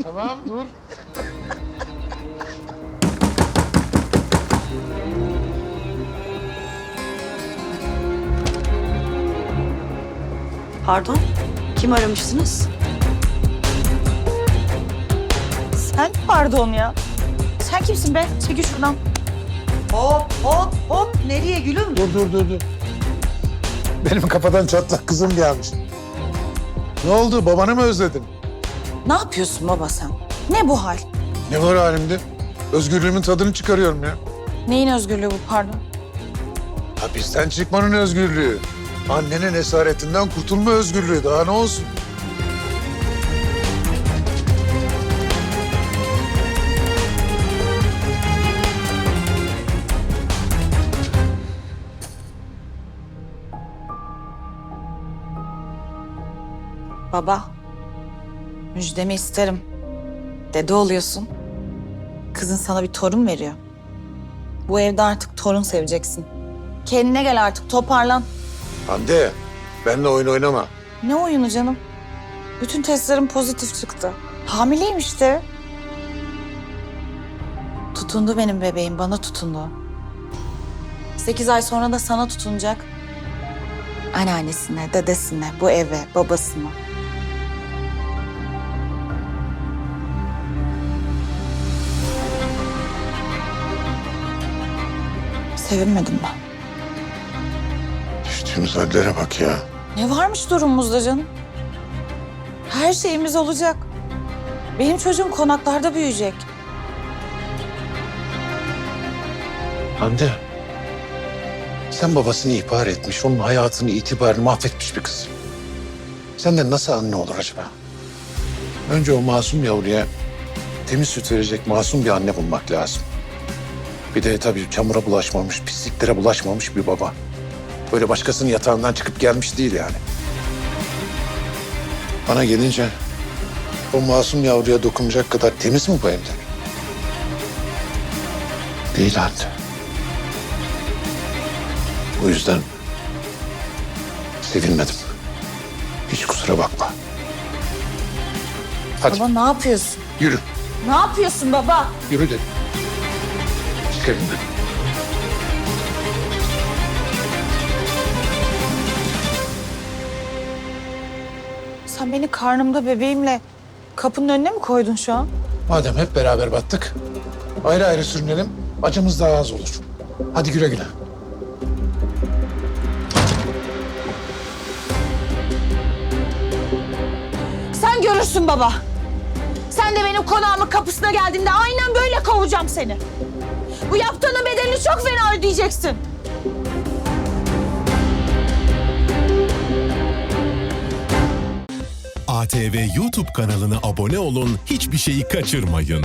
Tamam dur. Pardon, kim aramıştınız? Sen pardon ya. Sen kimsin be? Çekil şuradan. Hop hop hop, nereye gülüm? Dur dur dur dur. Benim kafadan çatlak kızım gelmiş. Ne oldu? Babanı mı özledin? Ne yapıyorsun baba sen? Ne bu hal? Ne var halimde? Özgürlüğümün tadını çıkarıyorum ya. Neyin özgürlüğü bu pardon? Hapisten çıkmanın özgürlüğü. Annenin esaretinden kurtulma özgürlüğü. Daha ne olsun? Baba, müjdemi isterim. Dede oluyorsun. Kızın sana bir torun veriyor. Bu evde artık torun seveceksin. Kendine gel artık, toparlan. Hande, benimle oyun oynama. Ne oyunu canım? Bütün testlerim pozitif çıktı. Hamileyim işte. Tutundu benim bebeğim, bana tutundu. Sekiz ay sonra da sana tutunacak. Anneannesine, dedesine, bu eve, babasına. Sevinmedim ben. Düştüğümüz hallere bak ya. Ne varmış durumumuzda canım? Her şeyimiz olacak. Benim çocuğum konaklarda büyüyecek. Hande, sen babasını ihbar etmiş, onun hayatını, itibarını mahvetmiş bir kız. Senden nasıl anne olur acaba? Önce o masum yavruya temiz süt verecek masum bir anne bulmak lazım. Bir de tabii çamura bulaşmamış, pisliklere bulaşmamış bir baba. Böyle başkasının yatağından çıkıp gelmiş değil yani. Bana gelince o masum yavruya dokunacak kadar temiz mi bu evler? Değil anne. O yüzden sevinmedim. Hiç kusura bakma. Hadi Baba ne yapıyorsun? yürü, Ne yapıyorsun baba? yürü dedim. Çık evimden. Sen beni karnımda bebeğimle kapının önüne mi koydun şu an? Madem hep beraber battık, ayrı ayrı sürünelim, acımız daha az olur. Hadi güle güle. Sen görürsün baba. Sen de benim konağımın kapısına geldiğinde aynen böyle kovacağım seni. Bu yaptığının bedelini çok fena ödeyeceksin. ATV YouTube kanalına abone olun, hiçbir şeyi kaçırmayın.